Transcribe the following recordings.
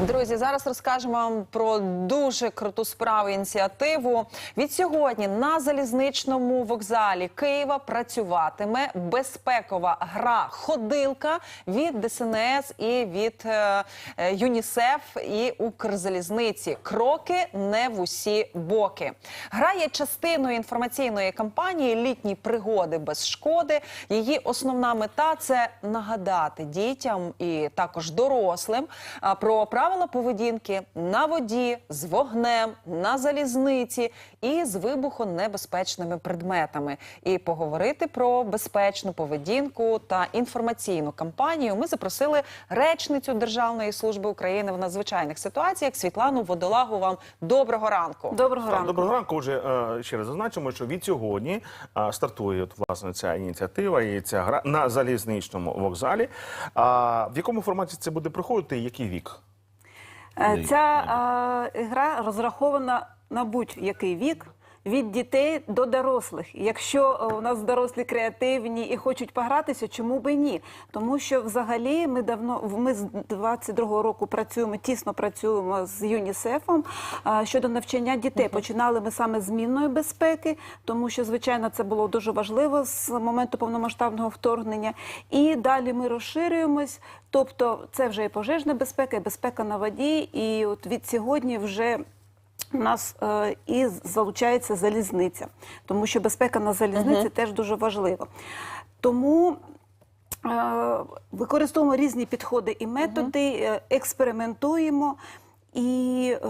Друзі, зараз розкажемо вам про дуже круту справу ініціативу. Від сьогодні на залізничному вокзалі Києва працюватиме безпекова гра ходилка від ДСНС і від е, е, ЮНІСЕФ і Укрзалізниці. Кроки не в усі боки. Гра є частиною інформаційної кампанії Літні пригоди без шкоди. Її основна мета це нагадати дітям і також дорослим про правила поведінки на воді, з вогнем, на залізниці і з вибухонебезпечними предметами. І поговорити про безпечну поведінку та інформаційну кампанію. Ми запросили речницю Державної служби України в надзвичайних ситуаціях Світлану Водолагу. Вам доброго ранку. Доброго ранку. Доброго ранку. Вже е, ще раз зазначимо, що від сьогодні е, стартує от, власне ця ініціатива і ця гра на залізничному вокзалі. А в якому форматі це буде проходити? Який вік? Е, Ця е, гра розрахована на будь-який вік. Від дітей до дорослих. Якщо е, у нас дорослі креативні і хочуть погратися, чому би ні? Тому що взагалі ми давно ми з 22-го року працюємо, тісно працюємо з ЮНІСЕФом щодо навчання дітей. Починали ми саме з мінної безпеки, тому що звичайно це було дуже важливо з моменту повномасштабного вторгнення. І далі ми розширюємось. Тобто, це вже і пожежна безпека, і безпека на воді. І от від сьогодні вже. У нас е, і залучається залізниця, тому що безпека на залізниці теж дуже важлива. Тому е, використовуємо різні підходи і методи, е, експериментуємо, і е,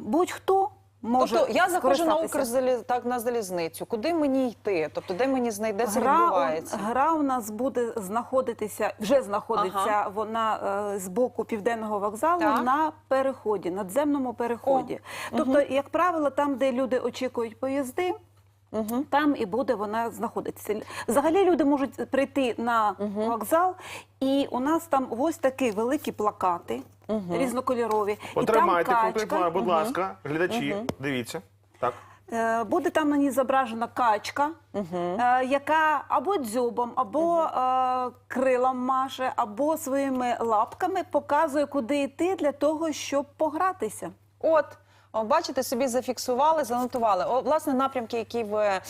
будь-хто може Тобто я заходжу на. Укрзалі... так на залізницю. Куди мені йти? Тобто, де мені знайде це Гра, відбувається? гра у нас буде знаходитися, вже знаходиться Ага. вона е, з боку південного вокзалу Так. на переході, надземному переході. Тобто, як правило, там, де люди очікують поїзди. Там і буде вона знаходитися. Взагалі люди можуть прийти на вокзал, і у нас там ось такі великі плакати різнокольорові. Отримайте і там потримайте, качка. будь ласка, глядачі, дивіться. Так. Е, Буде там на ній зображена качка, е, яка або дзьобом, або е, крилом маше, або своїми лапками показує, куди йти для того, щоб погратися. От. Бачите, собі зафіксували, занотували. О, власне, напрямки, які ви е,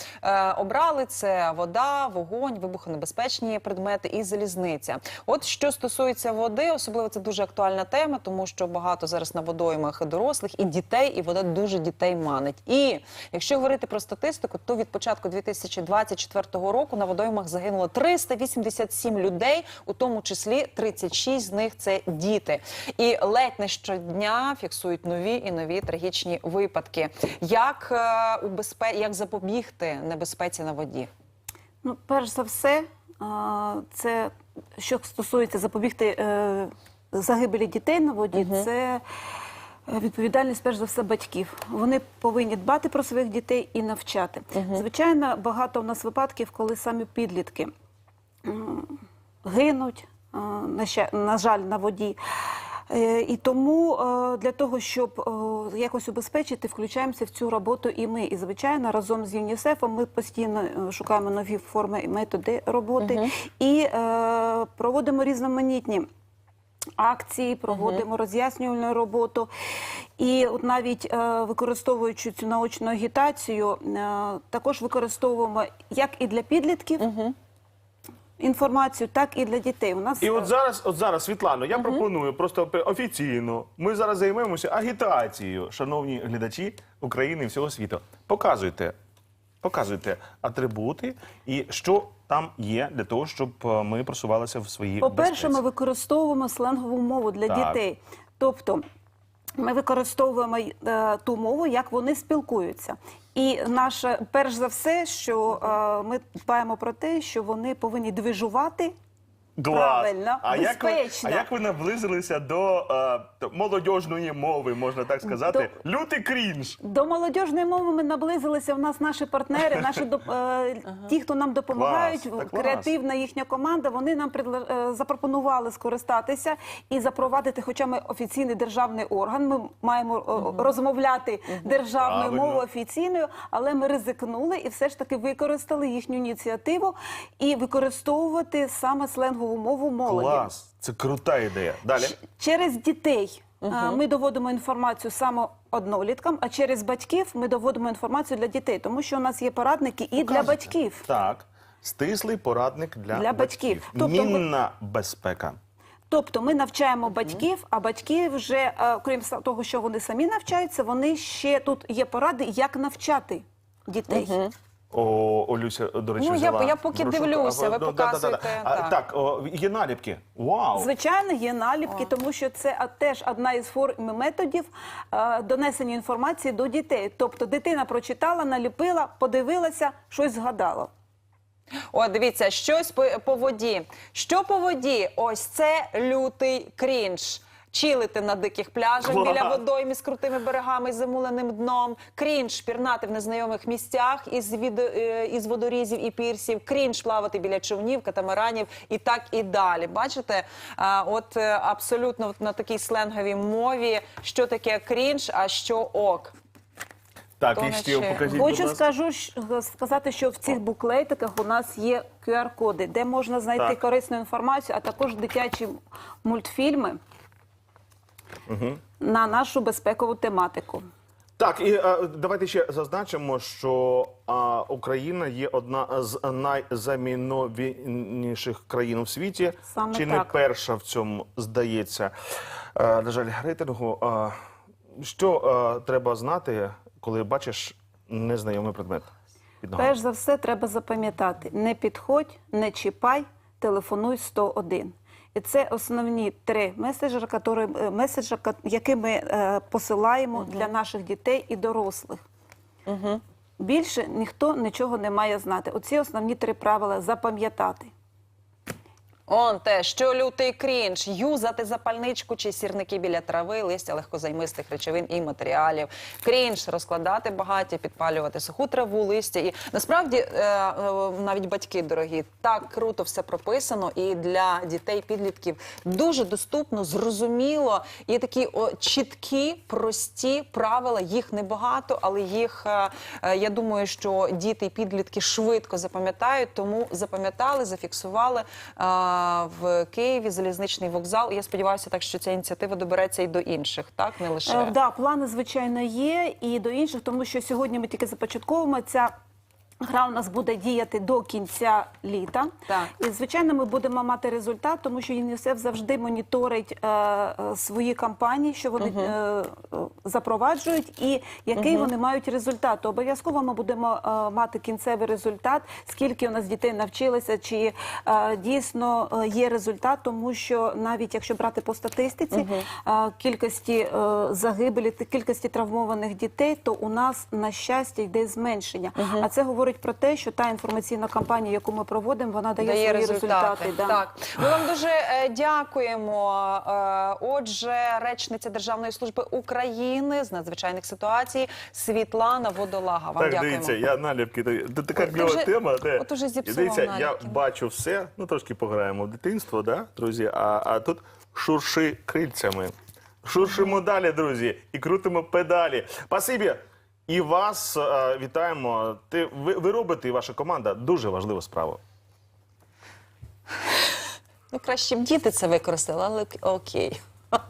обрали, це вода, вогонь, вибухонебезпечні предмети і залізниця. От що стосується води, особливо це дуже актуальна тема, тому що багато зараз на водоймах дорослих і дітей, і вода дуже дітей манить. І якщо говорити про статистику, то від початку 2024 року на водоймах загинуло 387 людей, у тому числі 36 з них це діти. І ледь не щодня фіксують нові і нові трагічні випадки. Як е, як запобігти небезпеці на воді? Ну, перш за все, е, це що стосується запобігти е, загибелі дітей на воді, це е, відповідальність перш за все батьків. Вони повинні дбати про своїх дітей і навчати. Звичайно, багато у нас випадків, коли самі підлітки м, гинуть, на ща- на жаль, на воді. Е, І тому е, для того, щоб е, якось убезпечити, включаємося в цю роботу і ми. І звичайно, разом з ЮНІСЕФом ми постійно шукаємо нові форми і методи роботи і е, проводимо різноманітні. Акції проводимо роз'яснювальну роботу, і от навіть е, використовуючи цю наочну агітацію, е, також використовуємо як і для підлітків інформацію, так і для дітей. У нас І е, от зараз, от зараз, Світлано, я пропоную просто пе- офіційно. Ми зараз займемося агітацією, шановні глядачі України і всього світу. Показуйте, показуйте атрибути і що там є для того, щоб е, ми просувалися в своїй По-перше, безпеці. ми використовуємо сленгову мову для Так. дітей. Тобто ми використовуємо е, ту мову, як вони спілкуються. І наше, перш за все, що е, ми дбаємо про те, що вони повинні движувати Клас. правильно, а як ви, безпечно. а як ви наблизилися до е, молодіжної мови, можна так сказати? Лютий крінж. До молодіжної мови ми наблизилися. У нас наші партнери, наші доп- е, ті, хто нам допомагають, Клас, так клас. креативна їхня команда. Вони нам предла- е, запропонували скористатися і запровадити, хоча ми офіційний державний орган. Ми маємо е, розмовляти державною Правильно. мовою офіційною, але ми ризикнули і все ж таки використали їхню ініціативу і використовувати саме сленгову мову молоді. Клас. Це крута ідея. Далі. Через дітей А, Ми доводимо інформацію саме одноліткам, а через батьків ми доводимо інформацію для дітей, тому що у нас є порадники і для Показуйте. батьків. Так. Стислий порадник для, Для батьків. Тобто ви- Мінна безпека. Тобто ми навчаємо батьків, а батьки вже, крім того, що вони самі навчаються, вони ще тут є поради, як навчати дітей. О, Олюся, до речі, Ну, я- взяла я поки брошурку. дивлюся, ви показуєте, А, так. Так, о, є наліпки. Вау! Звичайно, є наліпки, тому що це а, теж одна із форм і методів е, донесення інформації до дітей. Тобто дитина прочитала, наліпила, подивилася, щось згадала. О, дивіться, щось по, по воді. Що по воді? Ось це лютий крінж. Чилити на диких пляжах Клас. біля водоймі з крутими берегами і замуленим дном. Крінж пірнати в незнайомих місцях із, від, е, із водорізів і пірсів. Крінж плавати біля човнів, катамаранів і так і далі. Бачите, от е, абсолютно на такій сленговій мові, що таке крінж, а що ок. Так, і ще покажіть, будь Хочу ласка. скажу, сказати, що в цих буклетиках у нас є QR-коди, де можна знайти Так. корисну інформацію, а також дитячі мультфільми на нашу безпекову тематику. Так, і е, давайте ще зазначимо, що е, Україна є одна з найзаміновіших країн у світі. Саме Чи не перша в цьому здається? Е, на жаль, рейтингу. Е, що е, треба знати, коли бачиш незнайомий предмет? Перш за все, треба запам'ятати: не підходь, не чіпай, телефонуй 101. І це основні три меседжера, які, е, меседжа, які ми е, посилаємо для наших дітей і дорослих. Більше ніхто нічого не має знати. Оці основні три правила запам'ятати. Он те, що лютий крінж, юзати запальничку чи сірники біля трави, листя легкозаймистих речовин і матеріалів. Крінж розкладати багаття, підпалювати суху траву, листя. І насправді е, е, навіть батьки дорогі, так круто все прописано. І для дітей, підлітків дуже доступно, зрозуміло. Є такі чіткі, прості правила. Їх небагато, але їх е, я думаю, що діти і підлітки швидко запам'ятають, тому запам'ятали, зафіксували. В Києві залізничний вокзал. І я сподіваюся, так що ця ініціатива добереться і до інших, так не лише Е, да, плани, звичайно, є і до інших, тому що сьогодні ми тільки започатковуємо ця. Гра у нас буде діяти до кінця літа, Так. і звичайно, ми будемо мати результат, тому що ЮНІСЕФ завжди моніторить е, е, свої кампанії, що вони е, е, запроваджують, і який вони мають результат. То обов'язково ми будемо е, мати кінцевий результат, скільки у нас дітей навчилися, чи е, дійсно е, є результат, тому що навіть якщо брати по статистиці е, кількості е, загибелі, кількості травмованих дітей, то у нас на щастя йде зменшення. А це говорить про те, що та інформаційна кампанія, яку ми проводимо, вона дає, дає свої результати. результати. да. Так, ми вам дуже е, дякуємо. Е, отже, речниця Державної служби України з надзвичайних ситуацій Світлана Водолага. Вам Так, дякуємо. дивіться, я наліпки. Це така кльова вже- тема. Де, от уже дивіться, я бачу все. Ну трошки пограємо в дитинство, да, друзі. А, а тут шурши крильцями. Шуршимо далі, друзі, і крутимо педалі. Спасибі. І вас е, вітаємо. Ти, ви, ви робите і ваша команда дуже важливу справу. Ну, краще б діти це використали, але окей.